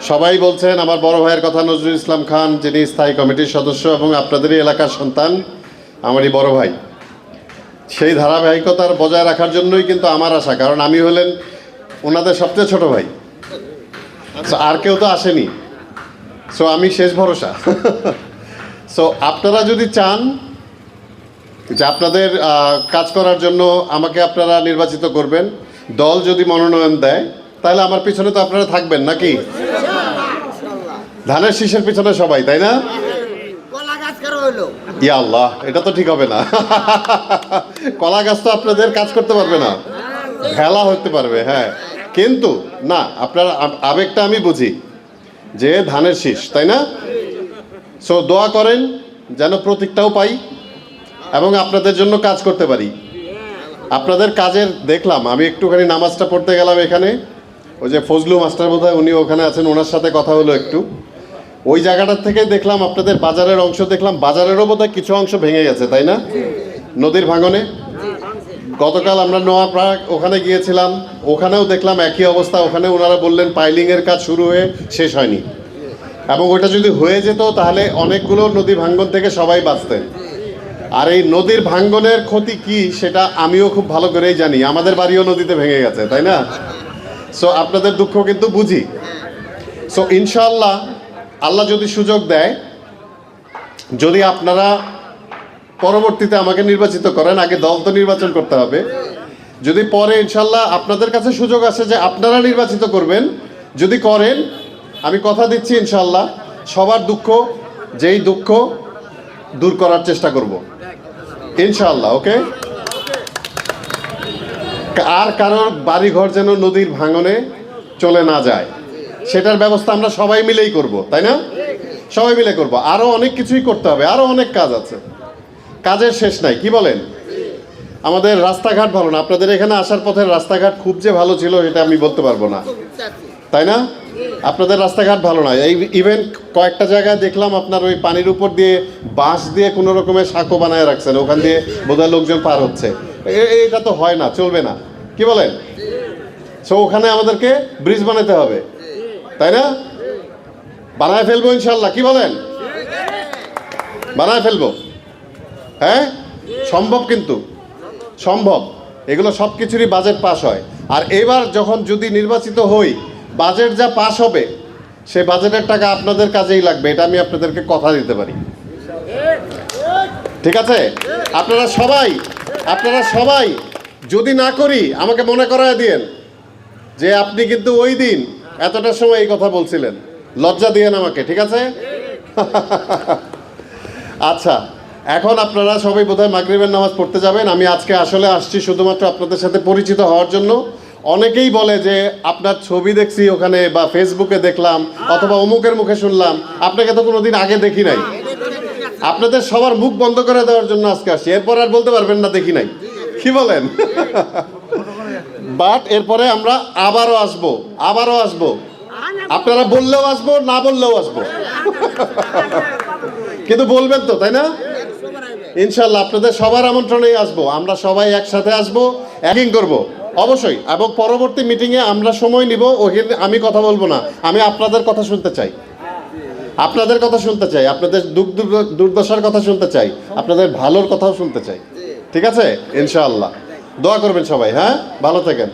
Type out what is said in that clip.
সবাই বলছেন আমার বড় ভাইয়ের কথা নজরুল ইসলাম খান, যিনি স্থায়ী কমিটির সদস্য এবং আপনাদেরই এলাকার সন্তান, আমারই বড় ভাই। সেই ধারাবাহিকতার বজায় রাখার জন্যই কিন্তু আমার আশা, কারণ আমি হলেন ওনাদের সবচেয়ে ছোট ভাই। আর কেউ তো আসেনি। সো আমি শেষ ভরসা। সো আপনারা যদি চান যে আপনাদের কাজ করার জন্য আমাকে আপনারা নির্বাচিত করবেন, দল যদি মনোনয়ন দেয় তাহলে আমার পিছনে তো আপনারা থাকবেন নাকি? ধানের শীষের পিছনে সবাই তাই না? কলা গাছ ইয়া আল্লাহ এটা তো ঠিক হবে না। কলা গাছ তো আপনাদের কাজ করতে পারবে না। ভেলা হতে পারবে হ্যাঁ। কিন্তু না আপনার আবেগটা আমি বুঝি যে ধানের শীষ তাই না? সো দোয়া করেন যেন প্রতীকটাও পাই এবং আপনাদের জন্য কাজ করতে পারি। আপনাদের কাজের দেখলাম আমি একটুখানি নামাজটা পড়তে গেলাম এখানে। ওই যে ফজলু মাস্টার বোধ উনি ওখানে আছেন, ওনার সাথে কথা হলো একটু। ওই জায়গাটার থেকে দেখলাম আপনাদের বাজারের অংশ, দেখলাম বাজারেরও বোধহয় কিছু অংশ ভেঙে গেছে, তাই না? নদীর ভাঙনে? গতকাল আমরা নোয়াপাড়া ওখানে গিয়েছিলাম, ওখানেও দেখলাম একই অবস্থা, ওখানে ওনারা বললেন পাইলিংয়ের কাজ শুরু হয়ে শেষ হয়নি। এবং ওটা যদি হয়ে যেত, তাহলে অনেকগুলো নদী ভাঙ্গন থেকে সবাই বাঁচতেন। আর এই নদীর ভাঙ্গনের ক্ষতি কি, সেটা আমিও খুব ভালো করেই জানি। আমাদের বাড়িও নদীতে ভেঙে গেছে, তাই না? সো আপনাদের দুঃখ কিন্তু বুঝি। সো ইনশাল্লাহ আল্লাহ যদি সুযোগ দেয়, যদি আপনারা পরবর্তীতে আমাকে নির্বাচিত করেন, আগে দল তো নির্বাচন করতে হবে। যদি পরে ইনশাল্লাহ আপনাদের কাছে সুযোগ আসে যে আপনারা নির্বাচিত করবেন, যদি করেন, আমি কথা দিচ্ছি ইনশাল্লাহ সবার দুঃখ, যেই দুঃখ দূর করার চেষ্টা করব। ইনশাল্লাহ ওকে আর কারোর বাড়িঘর যেন নদীর ভাঙনে চলে না যায়, সেটার ব্যবস্থা আমরা সবাই মিলেই করব, তাই না? সবাই মিলে করব। আরও অনেক কিছুই করতে হবে আরও অনেক কাজ আছে। কাজের শেষ নাই, কি বলেন? আমাদের রাস্তাঘাট ভালো না, আপনাদের এখানে আসার পথে রাস্তাঘাট খুব যে ভালো ছিল এটা আমি বলতে পারব না। তাই না? আপনাদের রাস্তাঘাট ভালো না। এই ইভেন কয়েকটা জায়গায় দেখলাম আপনার ওই পানির উপর দিয়ে বাঁশ দিয়ে কোনো রকমের সাঁকো বানায় রাখছেন, ওখান দিয়ে বোধহয় লোকজন পার হচ্ছে। এটা তো হয় না, চলবে না। কি বলেন? সো ওখানে আমাদেরকে ব্রিজ বানাতে হবে। তাই না? বানায় ফেলব ইনশাল্লাহ কি বলেন? বানায় ফেলব। হ্যাঁ? সম্ভব কিন্তু। সম্ভব। এগুলো সব কিছুরই বাজেট পাস হয়। আর এবার যখন যদি নির্বাচিত হই বাজেট যা পাস হবে, সে বাজেটের টাকা আপনাদের কাজেই লাগবে। এটা আমি আপনাদেরকে কথা দিতে পারি। ঠিক আছে? আপনারা সবাই আপনারা সবাই যদি না করি, আমাকে মনে করায় দিয়েন যে আপনি কিন্তু ওই দিন এতটা সময় এই কথা বলছিলেন। লজ্জা দিয়েন আমাকে, ঠিক আছে? আচ্ছা এখন আপনারা সবাই বোধহয় মাগরিবের নামাজ পড়তে যাবেন। আমি আজকে আসলে আসছি শুধুমাত্র আপনাদের সাথে পরিচিত হওয়ার জন্য। অনেকেই বলে যে, আপনার ছবি দেখছি ওখানে বা ফেসবুকে দেখলাম, অথবা অমুকের মুখে শুনলাম। আপনাকে তো কোনোদিন আগে দেখি নাই। আপনাদের সবার মুখ বন্ধ করে দেওয়ার জন্য আজকে আসছি। এরপর আর বলতে পারবেন না, দেখি নাই। কি বলেন? বাট এরপরে আমরা আবারও আসব আবারও আসব। আপনারা বললেও আসব, না বললেও আসব। কিন্তু বলবেন তো, তাই না? ইনশাল্লাহ, আপনাদের সবার আমন্ত্রণেই আসব। আমরা সবাই একসাথে আসব, একই করব, অবশ্যই। এবং পরবর্তী মিটিংয়ে আমরা সময় নিব ওখানে আমি কথা বলব না। আমি আপনাদের কথা শুনতে চাই। আপনাদের কথা শুনতে চাই, আপনাদের দুঃখ দুর্দশার কথা শুনতে চাই, আপনাদের ভালোর কথাও শুনতে চাই। ঠিক আছে? ইনশাআল্লাহ। দোয়া করবেন সবাই হ্যাঁ? ভালো থাকেন।